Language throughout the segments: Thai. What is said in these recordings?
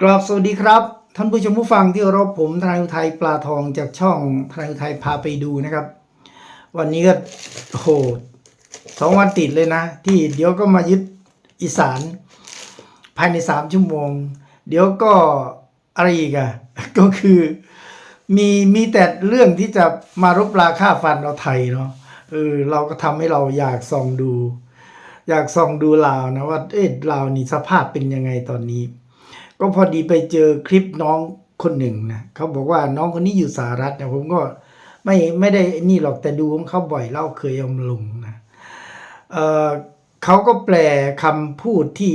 กราบสวัสดีครับ ท่านผู้ชมผู้ฟังที่รพผมทนายอุทัยปลาทองจากช่องทนายอุทัยพาไปดูนะครับ วันนี้ก็โหสองวันติดเลยนะ ที่เดี๋ยวก็มายึดอีสาน ภายในสามชั่วโมง เดี๋ยวก็อะไรอีกอะก็คือมีมีแต่เรื่องที่จะมารบราฆ่าฟันเราไทยเนาะเออเราก็ทำให้เราอยากส่องดู อยากส่องดูลาวนะว่าเอ๊ะลาวนี่สภาพเป็นยังไงตอนนี้ ก็พอดีไปเจอคลิปน้องคนหนึ่งนะเขาบอกว่าน้องคนนี้อยู่สหรัฐนะผมก็ไม่ไม่ได้นี่หรอกแต่ดูของเขาบ่อยเล่าเคยเอามาลงนะเออเขาก็แปลคำพูดที่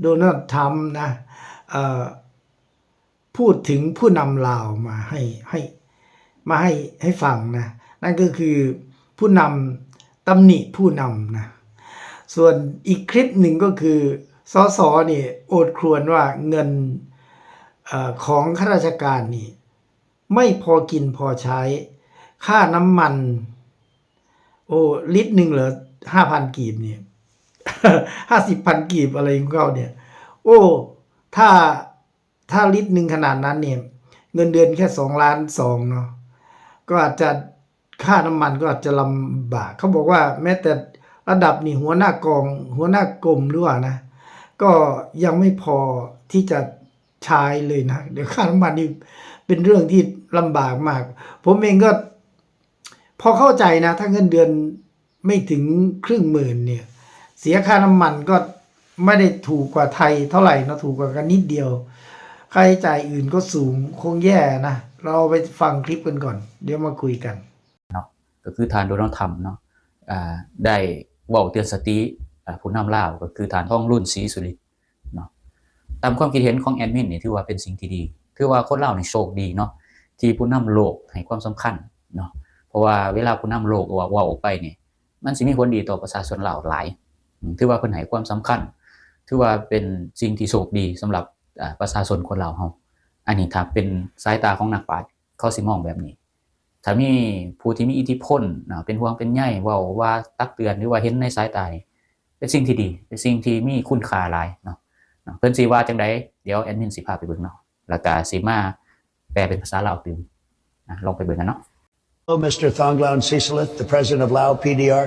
โดนัลด์ทรัมป์นะเออพูดถึงผู้นำลาวมาให้ให้มาให้ให้ฟังนะนั่นก็คือผู้นำตำหนิผู้นำนะส่วนอีกคลิปหนึ่งก็คือ สอสอนี่โอดครวญว่าเงินอของข้าราชการนี่ ไม่พอกินพอใช้ ค่าน้ำมัน โอ้ลิตรหนึ่งเหรอห้าพันกีบเนี่ยห้าสิบพันกีบอะไรของเขาเนี่ย โอ้ ถ้าถ้าลิตรหนึ่งขนาดนั้นเนี่ย เงินเดือนแค่สองล้านสองเนาะก็อาจจะค่าน้ำมันก็อาจจะลำบาก เขาบอกว่าแม้แต่ระดับนี่หัวหน้ากอง หัวหน้ากรมหรือว่านะ ก็ยังไม่พอที่จะใช้เลยนะ เดี๋ยวค่าน้ำมันนี่เป็นเรื่องที่ลำบากมาก ผมเองก็ พอเข้าใจนะ ถ้าเงินเดือนไม่ถึงครึ่งหมื่นเนี่ย เสียค่าน้ำมันก็ไม่ได้ถูกกว่าไทยเท่าไหร่นะถูกกว่ากันนิดเดียว ค่าใช้จ่ายอื่นก็สูงคงแย่นะ เราไปฟังคลิปกันก่อน เดี๋ยวมาคุยกันเนาะก็คือทานโดนัลด์ทรัมป์เนาะอ่าได้เว่าเตือนสติ ผู้นำลาวก็คือทานท่องรุ่นศรีสุริตเนาะตามความคิดเห็นของแอดมินนี่ถือว่าเป็นสิ่งที่ดี ถือว่าคนลาวนี่โชคดีเนาะที่ผู้นำโลกให้ความสำคัญเนาะเพราะว่าเวลาผู้นำโลกว่าว่าออกไปนี่มันสิมีผลดีต่อประชาชนลาวหลายถือว่าเพิ่นให้ความสำคัญ ถือว่าเป็นสิ่งที่โชคดีสำหรับประชาชนคนลาวเฮาอันนี้ถ้าเป็นสายตาของนักปราชญ์เขาสิมองแบบนี้ถ้ามีผู้ที่มีอิทธิพลนะเป็นห่วงเป็นใยเว่าว่าตักเตือนหรือว่าเห็นในสายตานี่ เป็นสิ่งที่ดี เป็นสิ่งที่มีคุณค่าหลายเนาะเนาะเพิ่นสิว่าจังไดเดี๋ยวแอดมินสิพาไปเบิ่งเนาะแล้วก็สิมาแปลเป็นภาษาลาวตื่มนะลองไปเบิ่งกันเนาะ Hello, Mr. Thongloun Sisalith, the president of Lao PDR.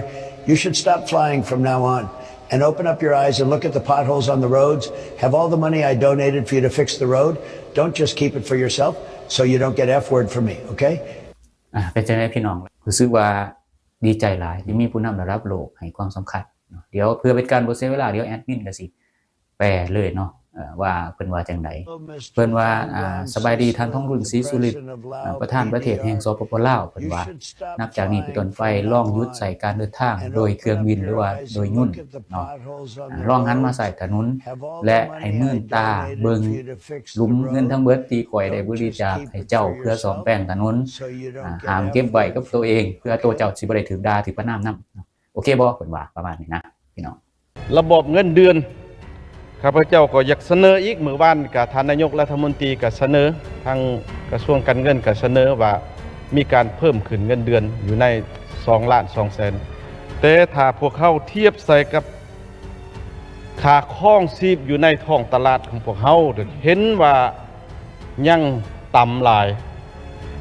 You should stop flying from now on and open up your eyes and look at the potholes on the roads. Have all the money I donated for you to fix the road. Don't just keep it for yourself so you don't get F word from me, okay? อ่าเป็นจังไดพี่น้องรู้สึกว่าดีใจหลายที่มีผู้นำระดับโลกให้ความสำคัญ เนาะเดี๋ยวเพื่อเป็นการบ่เสียเวลาเดี๋ยวแอดมินก็สิแปลเลยเนาะเอ่อว่าเพิ่นว่าจังไดเพิ่นว่าอ่าสบายดีท่านท่องรุ่นศรีสุริตอ่าประธานประเทศแห่งสปปลาวเพิ่นว่า นับจากนี้เป็นต้นไปล่องยุดใส่การเดินทาง โดยเครื่องบินหรือว่าโดยยุ่นเนาะอ่าล่องหันมาใส่ถนนและให้มือตาเบิงหลุมเงินทั้งเบิดตีก่อยได้บริจาคให้เจ้าเพื่อสอมแป้งถนนอ่าหามเก็บไว้กับตัวเอง เพื่อตัวเจ้าสิบ่ได้ถือดาถือประนามนำ โอเคบ่เพิ่นว่าประมาณนี้นะพี่น้องระบบเงินเดือนข้าพเจ้าก็อยากเสนออีกมือว่านกับท่านนายกรัฐมนตรีก็เสนอทางกระทรวงการเงินก็เสนอว่ามีการเพิ่มขึ้นเงินเดือนอยู่ใน2ล้าน2แสนแต่ถ้าพวกเขาเทียบใส่กับค่าครองชีพอยู่ในท้องตลาดของพวกเขาเห็นว่ายังต่ำหลาย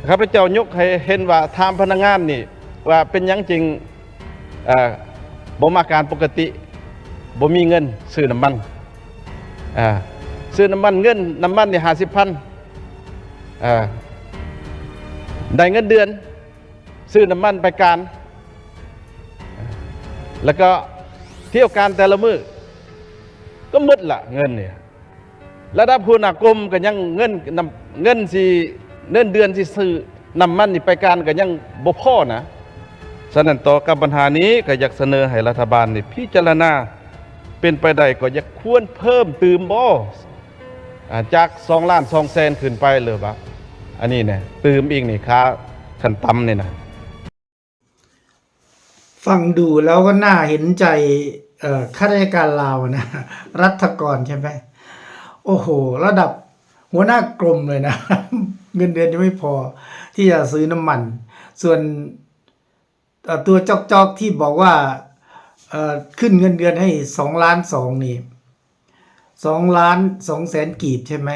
ข้าพเจ้ายกให้เห็นว่าทามพนักงานนี่ว่าเป็นยังจริง อ่อบ่มาการปกติบ่มีเงินซื้อน้ำมันอ่าซื้อน้ำมันเงินน้ำมันนี่ห้าสิบพันอ่าได้เงินเดือน ซื้อน้ำมันไปการ แล้วก็เที่ยวการแต่ละมือก็หมดละเงินเนี่ยระดับผู้นากรมก็ยังเงินเงินสิเงินเดือนสิซื้อน้ำมันนี่ไปการก็ยังบ่พ่อนะ ฉะนั้นต่อกับปัญหานี้ก็อยากเสนอให้รัฐบาลนี่พิจารณาเป็นไปได้ก็อยากควรเพิ่มตืมบ่อ่าจาก2ล้าน2แสนขึ้นไปเลยบะอันนี้เนี่ยตืมอีกนี่ค่าขั้นต่ำนี่นะฟังดูแล้วก็น่าเห็นใจข้าราชการลาวนะ รัฐกรใช่ไหมโอ้โห ระดับหัวหน้ากรมเลยนะ เงินเดือนยังไม่พอที่จะซื้อน้ำมัน ส่วน ตัวจอกๆที่บอกว่าขึ้นเงินเดือนให้สองล้านสองนี่สองล้านสองแสนกีบใช่ไหม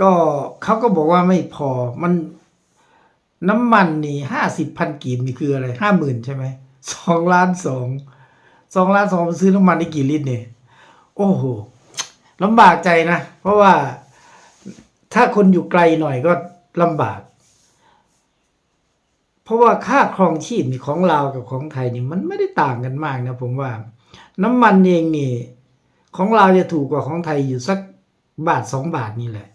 ก็เขาก็บอกว่าไม่พอมันน้ำมันนี่ห้าสิบพันกีบนี่คืออะไรห้าหมื่นใช่ไหมสองล้านสองสองล้านสองซื้อน้ำมันได้กี่ลิตรเนี่ยโอ้โหลำบากใจนะ เพราะว่าถ้าคนอยู่ไกลหน่อยก็ลำบาก ราะว่าค่าครองชีพนี่ของลาวกับของไทยนี่มันไม่ได้ต่างกันมากนะผมว่า น้ำมันเองนี่ของลาวจะถูกกว่าของไทยอยู่สักบาทสองบาทนี่แหละ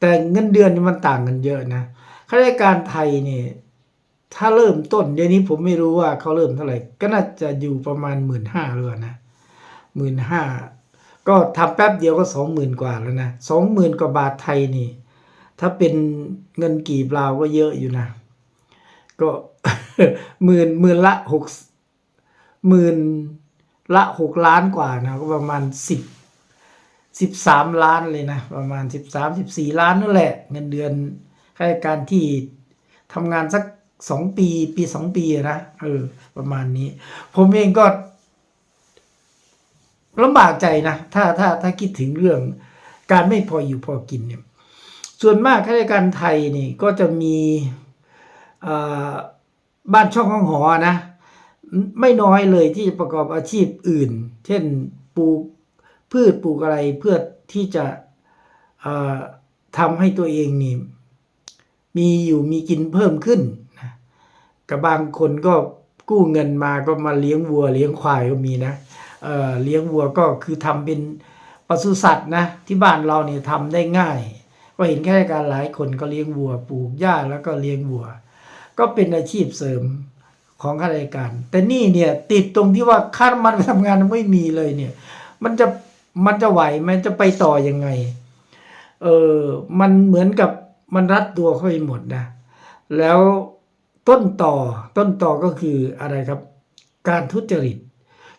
แต่เงินเดือนนี่มันต่างกันเยอะนะข้าราชการไทยนี่ถ้าเริ่มต้นเดี๋ยวนี้ผมไม่รู้ว่าเขาเริ่มเท่าไหร่ ก็น่าจะอยู่ประมาณหมื่นห้ารือเปล่านะหมื่นห้าก็ทำแป๊บเดียวก็สองหมื่นกว่าแล้วนะสองหมื่นกว่าบาทไทยนี่ ถ้าเป็นเงินกีบลาวก็เยอะอยู่นะ ก็หมื่นหมื่นละหกหมื่นละหกล้านกว่านะก็ประมาณสิบสิบสามล้านเลยนะ ประมาณสิบสามสิบสี่ล้านนั่นแหละ เงินเดือนข้าราชการที่ทำงานสักสองปี ปีสองปีนะเออ ประมาณนี้ ผมเองก็ลำบากใจนะ ถ้าถ้าถ้าคิดถึงเรื่อง การไม่พออยู่พอกินเนี่ย ส่วนมากข้าราชการไทยนี่ก็จะมี บ้านช่องห้องหอนะ ไม่น้อยเลยที่จะประกอบอาชีพอื่น เช่นปลูกพืชปลูกอะไรเพื่อที่จะทำให้ตัวเองนี่มีอยู่มีกินเพิ่มขึ้นนะกับบางคนก็กู้เงินมาก็มาเลี้ยงวัว เลี้ยงควายก็มีนะเเลี้ยงวัวก็คือทำเป็นปศุสัตว์นะที่บ้านเราเนี่ยทำได้ง่าย ก็เห็นข้าราชการหลายคนก็เลี้ยงวัวปลูกหญ้าแล้วก็เลี้ยงวัว ก็เป็นอาชีพเสริมของข้าราชการ แต่นี่เนี่ยติดตรงที่ว่าค่ามันไปทำงานไม่มีเลยเนี่ย มันจะมันจะไหวมันจะไปต่อยังไง เออมันเหมือนกับมันรัดตัวเข้าไปหมดนะ แล้วต้นต่อต้นต่อก็คืออะไรครับ การทุจริต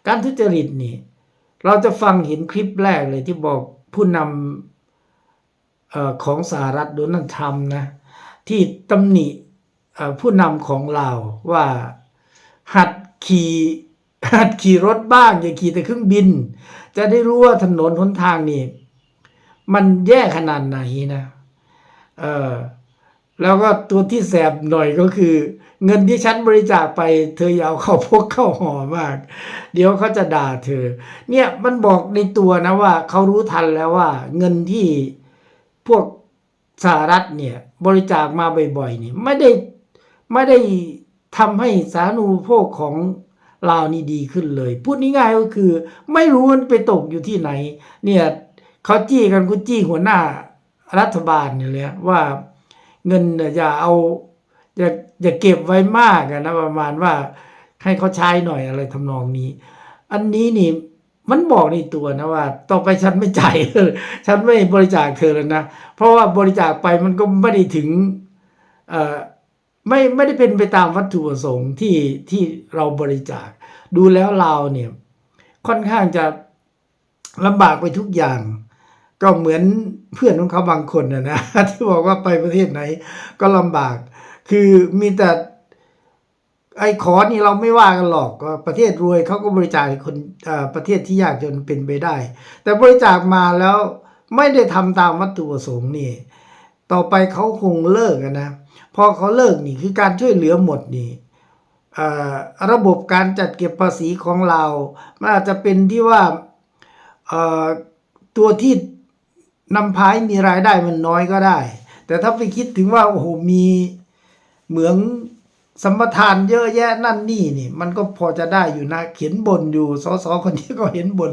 การทุจริตนี่ เราจะฟังเห็นคลิปแรกเลยที่บอกผู้นำออของสหรัฐโดนัลด์ทรัมป์นะ ที่ตำหนิ ผู้นำของเราว่าหัดขี่หัดขี่รถบ้าง อย่าขี่แต่เครื่องบิน จะได้รู้ว่าถนนหนทางนี่ มันแย่ขนาดไหนนะเออแล้วก็ตัวที่แสบหน่อยก็คือ เงินที่ฉันบริจาคไป เธออย่าเอาเข้าพกเข้าห่อมาก เดี๋ยวเขาจะด่าเธอ เนี่ยมันบอกในตัวนะว่าเขารู้ทันแล้วว่า เงินที่พวกสหรัฐเนี่ย บริจาคมาบ่อยๆเนี่ยไม่ได้ ไม่ได้ทำให้สาธารณูปโภคของลาวนี่ดีขึ้นเลย พูดง่ายๆก็คือ ไม่รู้มันไปตกอยู่ที่ไหน เนี่ยเขาจี้กันกูจี้หัวหน้ารัฐบาลเนี่ยเลยว่าเงินอย่าเอาอย่าอย่าเก็บไว้มากนะประมาณว่าให้เขาใช้หน่อยอะไรทำนองนี้ อันนี้นี่มันบอกในตัวนะว่า ต่อไปฉันไม่จ่ายฉันไม่บริจาคเธอแล้วนะ เพราะว่าบริจาคไปมันก็ไม่ได้ถึง เอ่อ ไม่ไม่ได้เป็นไปตามวัตถุประสงค์ที่ที่เราบริจาค ดูแล้วเราเนี่ยค่อนข้างจะลำบากไปทุกอย่าง ก็เหมือนเพื่อนของเขาบางคนนะนะที่บอกว่าไปประเทศไหน ก็ลำบาก คือมีแต่ไอ้ขอนี่เราไม่ว่ากันหรอกประเทศรวยเขาก็บริจาคคนประเทศที่ยากจนเป็นไปได้ แต่บริจาคมาแล้วไม่ได้ทำตามวัตถุประสงค์นี่ ต่อไปเขาคงเลิกอะนะ พอเขาเลิกนี่คือการช่วยเหลือหมดนี่ระบบการจัดเก็บภาษีของเรามันอาจจะเป็นที่ว่าตัวที่นำพายมีรายได้มันน้อยก็ได้ แต่ถ้าไปคิดถึงว่าโอ้โหมีเหมืองสมปทานเยอะแยะนั่นนี่นี่ มันก็พอจะได้อยู่นะเขียนบนอยู่สสคนนี้ก็เห็นบน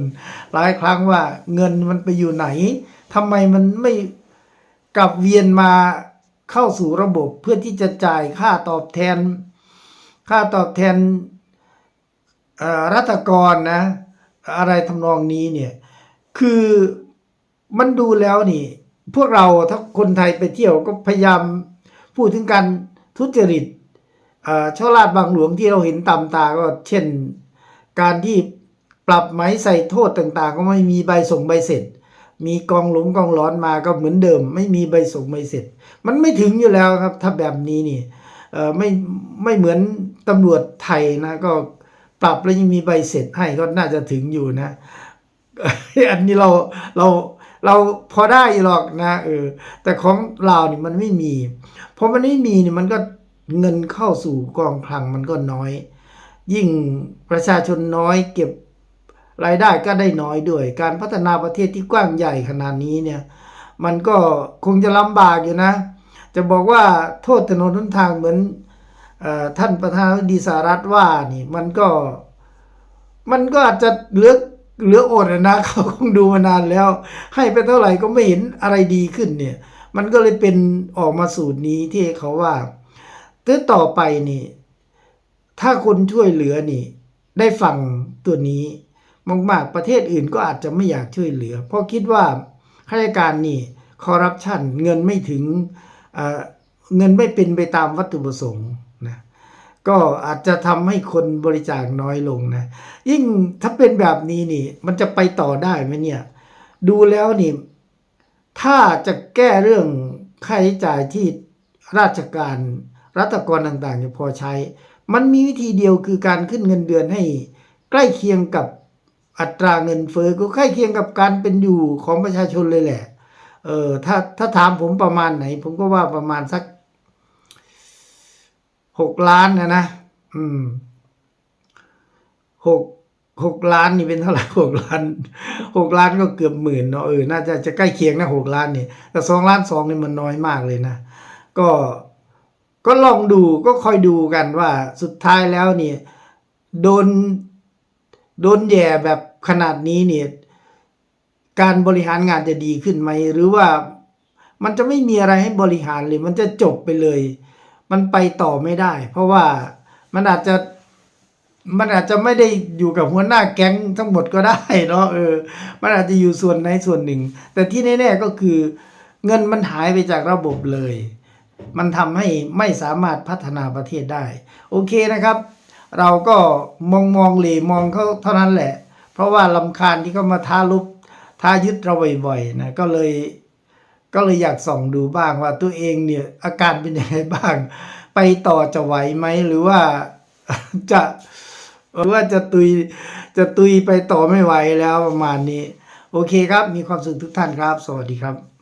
หลายครั้งว่าเงินมันไปอยู่ไหนทำไมมันไม่กลับเวียนมา เข้าสู่ระบบเพื่อที่จะจ่ายค่าตอบแทน ค่าตอบแทนรัฐกรนะ อะไรทำนองนี้เนี่ย คือมันดูแล้วนี่ พวกเราถ้าคนไทยไปเที่ยวก็พยายามพูดถึงการทุจริตช่อลาดบางหลวงที่เราเห็นตามตาก็เช่น การที่ปรับไหมใส่โทษต่างๆ ก็ไม่มีใบส่งใบเสร็จ มีกองหลงกองร้อนมาก็เหมือนเดิม ไม่มีใบส่งใบเสร็จ มันไม่ถึงอยู่แล้วครับ ถ้าแบบนี้นี่เออไม่ไม่เหมือนตำรวจไทยนะ ก็ปรับแล้วยังมีใบเสร็จให้ก็น่าจะถึงอยู่นะ อันนี้เราเราเราพอได้หรอกนะเออแต่ของเราวนี่มันไม่มีเพราะมันไม่มีเนี่ยมันก็เงินเข้าสู่กองคลังมันก็น้อย ยิ่งประชาชนน้อยเก็บ รายได้ก็ได้น้อยด้วย การพัฒนาประเทศที่กว้างใหญ่ขนาดนี้เนี่ย มันก็คงจะลำบากอยู่นะ จะบอกว่าโทษถนนทุนทางเหมือนอท่านประธานาธิบดีสหรัฐว่านี่มันก็มันก็อาจจะเหลือเหลืออดนะเขาคงดูมานานแล้ว ให้ไปเท่าไหร่ก็ไม่เห็นอะไรดีขึ้นเนี่ย มันก็เลยเป็นออกมาสูตรนี้ที่เขาว่าถ้าต่อไปนี่ ถ้าคนช่วยเหลือนี่ ได้ฟังตัวนี้ มากๆ ประเทศอื่นก็อาจจะไม่อยากช่วยเหลือ เพราะคิดว่าข้าราชการนี่คอร์รัปชันเงินไม่ถึงเเงินไม่เป็นไปตามวัตถุประสงค์นะก็อาจจะทำให้คนบริจาคน้อยลงนะยิ่งถ้าเป็นแบบนี้นี่ มันจะไปต่อได้ไหมเนี่ย ดูแล้วนี่ ถ้าจะแก้เรื่องค่าใช้จ่ายที่ราชการรัฐกรต่างๆจะพอใช้ มันมีวิธีเดียวคือการขึ้นเงินเดือนให้ใกล้เคียงกับ อัตราเงินเฟ้อก็ใกล้เคียงกับการเป็นอยู่ของประชาชนเลยแหละ เออถ้าถ้าถามผมประมาณไหน ผมก็ว่าประมาณสักหกล้านนะนะ อืมหกหกล้านนี่เป็นเท่าไหร่หกล้านหกล้านก็เกือบหมื่นเนาะเออน่าจะจะใกล้เคียงนะหกล้านนี่แต่สองล้านสองนี่มันน้อยมากเลยนะ ก็ก็ลองดูก็คอยดูกันว่าสุดท้ายแล้วนี่ โดน โดนแย่แบบ ขนาดนี้เนี่ยการบริหารงานจะดีขึ้นไหม หรือว่ามันจะไม่มีอะไรให้บริหารเลย มันจะจบไปเลย มันไปต่อไม่ได้ เพราะว่ามันอาจจะมันอาจจะไม่ได้อยู่กับหัวหน้าแก๊งทั้งหมดก็ได้เนาะเออ มันอาจจะอยู่ส่วนไหนส่วนหนึ่ง แต่ที่แน่ๆก็คือ เงินมันหายไปจากระบบเลย มันทำให้ไม่สามารถพัฒนาประเทศได้ โอเคนะครับ เราก็มองมองเหลมองเขาเท่านั้นแหละ เพราะว่าลำคาญที่เขามาท้าลุกท้ายึดเราบ่อยๆนะก็เลยก็เลยอยากส่องดูบ้างว่าตัวเองเนี่ยอาการเป็นยังไงบ้าง ไปต่อจะไหวไหมหรือว่าจะหรือว่าจะตุยจะตุยไปต่อไม่ไหวแล้วประมาณนี้ โอเคครับ มีความสุขทุกท่านครับ สวัสดีครับ